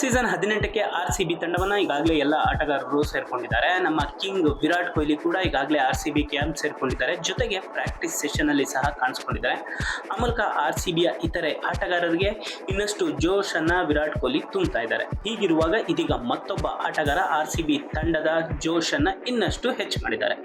Season ಹದಿನೆಂಟಕ್ಕೆ R C B ತಂಡವನ್ನು ಈಗಾಗಲೇ ಎಲ್ಲ ಆಟಗಾರರು ಸೇರಿಕೊಂಡಿದ್ದಾರೆ. ನಮ್ಮ ಕಿಂಗ್ ವಿರಾಟ್ ಕೊಹ್ಲಿ ಕೂಡ ಈಗಾಗಲೇ ಆರ್ ಸಿ ಬಿ ಕ್ಯಾಂಪ್ ಸೇರಿಕೊಂಡಿದ್ದಾರೆ. ಜೊತೆಗೆ ಪ್ರಾಕ್ಟೀಸ್ ಸೆಷನ್ ಅಲ್ಲಿ ಸಹ ಕಾಣಿಸ್ಕೊಂಡಿದ್ದಾರೆ. ಆ ಮೂಲಕ ಆರ್ ಸಿ ಬಿಯ ಇತರೆ ಆಟಗಾರರಿಗೆ ಇನ್ನಷ್ಟು ಜೋಶನ್ನು ವಿರಾಟ್ ಕೊಹ್ಲಿ ತುಂಬ್ತಾ ಇದ್ದಾರೆ. ಹೀಗಿರುವಾಗ ಇದೀಗ ಮತ್ತೊಬ್ಬ ಆಟಗಾರ ಆರ್ ಸಿ ಬಿ ತಂಡದ ಜೋಶನ್ನು ಇನ್ನಷ್ಟು ಹೆಚ್ಚು ಮಾಡಿದ್ದಾರೆ.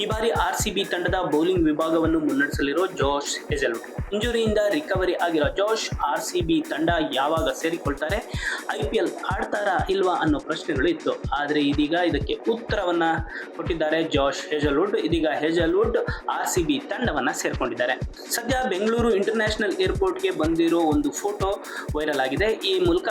ಈ ಬಾರಿ ಆರ್ ಸಿ ತಂಡದ ಬೌಲಿಂಗ್ ವಿಭಾಗವನ್ನು ಮುನ್ನಡೆಸಲಿರೋ ಜೋಶ್ ಹೆಜಲ್ವುಡ್ ಇಂಜುರಿಯಿಂದ ರಿಕವರಿ ಆಗಿರೋ ಜೋಶ್ ಆರ್ ಸಿ ತಂಡ ಯಾವಾಗ ಸೇರಿಕೊಳ್ತಾರೆ? ಐ ಪಿ ಆಡ್ತಾರಾ ಇಲ್ವಾ ಅನ್ನೋ ಪ್ರಶ್ನೆಗಳು ಇತ್ತು. ಆದರೆ ಇದೀಗ ಇದಕ್ಕೆ ಉತ್ತರವನ್ನ ಕೊಟ್ಟಿದ್ದಾರೆ ಜೋಶ್ ಹೆಜಲ್ವುಡ್. ಇದೀಗ ಹೆಜಲ್ವುಡ್ ಆರ್ ಸಿ ಬಿ ತಂಡವನ್ನ ಸೇರಿಕೊಂಡಿದ್ದಾರೆ. ಸದ್ಯ ಬೆಂಗಳೂರು ಇಂಟರ್ನ್ಯಾಷನಲ್ ಏರ್ಪೋರ್ಟ್ಗೆ ಬಂದಿರೋ ಒಂದು ಫೋಟೋ ವೈರಲ್ ಆಗಿದೆ. ಈ ಮೂಲಕ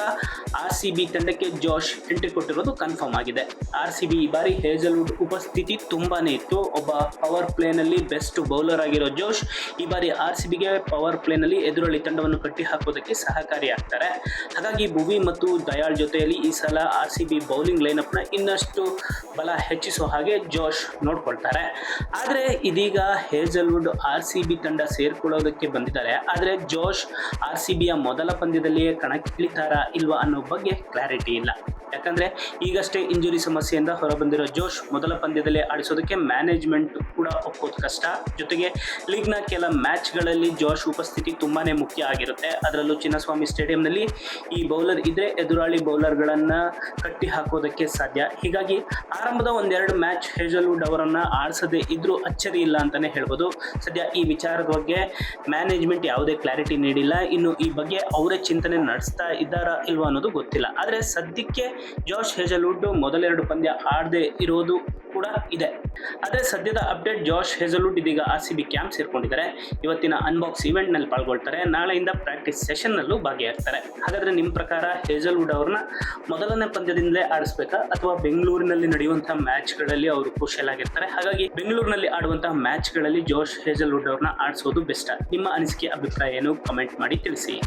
ಆರ್ ಸಿ ತಂಡಕ್ಕೆ ಜೋಶ್ ಎಂಟ್ರಿ ಕೊಟ್ಟಿರೋದು ಕನ್ಫರ್ಮ್ ಆಗಿದೆ. ಆರ್ ಸಿ ಈ ಬಾರಿ ಹೇಜಲ್ವುಡ್ ಉಪಸ್ಥಿತಿ ತುಂಬಾನೇ ಇತ್ತು. ಒಬ್ಬ ಪವರ್ ಪ್ಲೇನಲ್ಲಿ ಬೆಸ್ಟ್ ಬೌಲರ್ ಆಗಿರೋ ಜೋಶ್ ಈ ಬಾರಿ ಆರ್ ಸಿ ಬಿಗೆ ಪವರ್ ಪ್ಲೇನಲ್ಲಿ ಎದುರಳಿ ತಂಡವನ್ನು ಕಟ್ಟಿ ಹಾಕೋದಕ್ಕೆ ಸಹಕಾರಿಯಾಗ್ತಾರೆ. ಹಾಗಾಗಿ ಭುವಿ ಮತ್ತು ದಯಾಳ್ ಜೊತೆಯಲ್ಲಿ ಈ ಸಲ ಆರ್ ಸಿ ಬಿ ಬೌಲಿಂಗ್ ಲೈನಪ್ನ ಇನ್ನಷ್ಟು ಬಲ ಹೆಚ್ಚಿಸೋ ಹಾಗೆ ಜೋಶ್ ನೋಡ್ಕೊಳ್ತಾರೆ. ಆದರೆ ಇದೀಗ ಹೇಜಲ್ವುಡ್ ಆರ್ ಸಿ ಬಿ ತಂಡ ಸೇರ್ಕೊಳ್ಳೋದಕ್ಕೆ ಬಂದಿದ್ದಾರೆ. ಆದರೆ ಜೋಶ್ ಆರ್ ಸಿ ಬಿಯ ಮೊದಲ ಪಂದ್ಯದಲ್ಲಿಯೇ ಕಣಕ್ಕಿಳಿತಾರಾ ಇಲ್ವಾ ಅನ್ನೋ ಬಗ್ಗೆ ಕ್ಲಾರಿಟಿ ಇಲ್ಲ. ಯಾಕಂದ್ರೆ ಈಗಷ್ಟೇ ಇಂಜುರಿ ಸಮಸ್ಯೆಯಿಂದ ಹೊರಬಂದಿರೋ ಜೋಶ್ ಮೊದಲ ಪಂದ್ಯದಲ್ಲಿ ಆಡಿಸೋದಕ್ಕೆ ಮ್ಯಾನೇಜ್ಮೆಂಟ್ ಕೂಡ ಒಪ್ಪೋದು ಕಷ್ಟ. ಜೊತೆಗೆ ಲೀಗ್ನ ಕೆಲ ಮ್ಯಾಚ್ಗಳಲ್ಲಿ ಜೋಶ್ ಉಪಸ್ಥಿತಿ ತುಂಬಾನೇ ಮುಖ್ಯ ಆಗಿರುತ್ತೆ. ಅದರಲ್ಲೂ ಚಿನ್ನಸ್ವಾಮಿ ಸ್ಟೇಡಿಯಂನಲ್ಲಿ ಈ ಬೌಲರ್ ಇದ್ರೆ ಎದುರಾಳಿ ಬೌಲರ್ಗಳನ್ನು ಕಟ್ಟಿ ಹಾಕೋದಕ್ಕೆ ಸಾಧ್ಯ. ಹೀಗಾಗಿ ಆರಂಭದ ಒಂದೆರಡು ಮ್ಯಾಚ್ ಹೇಜಲ್ವುಡ್ ಅವರನ್ನು ಆಡಿಸದೇ ಇದ್ರೂ ಅಚ್ಚರಿ ಇಲ್ಲ ಅಂತಾನೆ ಹೇಳ್ಬೋದು. ಸದ್ಯ ಈ ವಿಚಾರದ ಬಗ್ಗೆ ಮ್ಯಾನೇಜ್ಮೆಂಟ್ ಯಾವುದೇ ಕ್ಲಾರಿಟಿ ನೀಡಿಲ್ಲ. ಇನ್ನು ಈ ಬಗ್ಗೆ ಅವರೇ ಚಿಂತನೆ ನಡೆಸ್ತಾ ಇದ್ದಾರಾ ಇಲ್ವಾ ಅನ್ನೋದು ಗೊತ್ತಿಲ್ಲ. ಆದರೆ ಸದ್ಯಕ್ಕೆ ಜೋಶ್ ಹೆಜಲ್ವುಡ್ ಮೊದಲೆರಡು ಪಂದ್ಯ ಆಡದೆ ಇರೋದು ಕೂಡ ಇದೆ. ಆದರೆ ಸದ್ಯದ ಅಪ್ಡೇಟ್ ಜೋಶ್ ಹೇಜಲ್ವುಡ್ ಇದೀಗ ಆರ್ ಸಿ ಬಿ ಕ್ಯಾಂಪ್ ಸೇರ್ಕೊಂಡಿದ್ದಾರೆ. ಇವತ್ತಿನ ಅನ್ಬಾಕ್ಸ್ ಇವೆಂಟ್ನಲ್ಲಿ ಪಾಲ್ಗೊಳ್ತಾರೆ. ನಾಳೆಯಿಂದ ಪ್ರಾಕ್ಟೀಸ್ ಸೆಷನ್ನಲ್ಲೂ ಭಾಗಿಯಾಗ್ತಾರೆ. ಹಾಗಾದರೆ ನಿಮ್ಮ ಪ್ರಕಾರ ಹೇಜಲ್ವುಡ್ ಅವ್ರನ್ನ ಮೊದಲನೇ ಪಂದ್ಯದಿಂದಲೇ ಆಡಿಸ್ಬೇಕಾ? ಅಥವಾ ಬೆಂಗಳೂರಿನಲ್ಲಿ ನಡೆಯುವಂತಹ ಮ್ಯಾಚ್ಗಳಲ್ಲಿ ಅವರು ಕ್ರೂಷಿಯಲ್ ಆಗಿರ್ತಾರೆ ಹಾಗಾಗಿ ಬೆಂಗಳೂರಿನಲ್ಲಿ ಆಡುವಂತಹ ಮ್ಯಾಚ್ಗಳಲ್ಲಿ ಜೋಶ್ ಹೇಜಲ್ವುಡ್ ಅವ್ರನ್ನ ಆಡಿಸೋದು ಬೆಸ್ಟ್. ನಿಮ್ಮ ಅನಿಸಿಕೆ, ಅಭಿಪ್ರಾಯ ಏನು? ಕಮೆಂಟ್ ಮಾಡಿ ತಿಳಿಸಿ.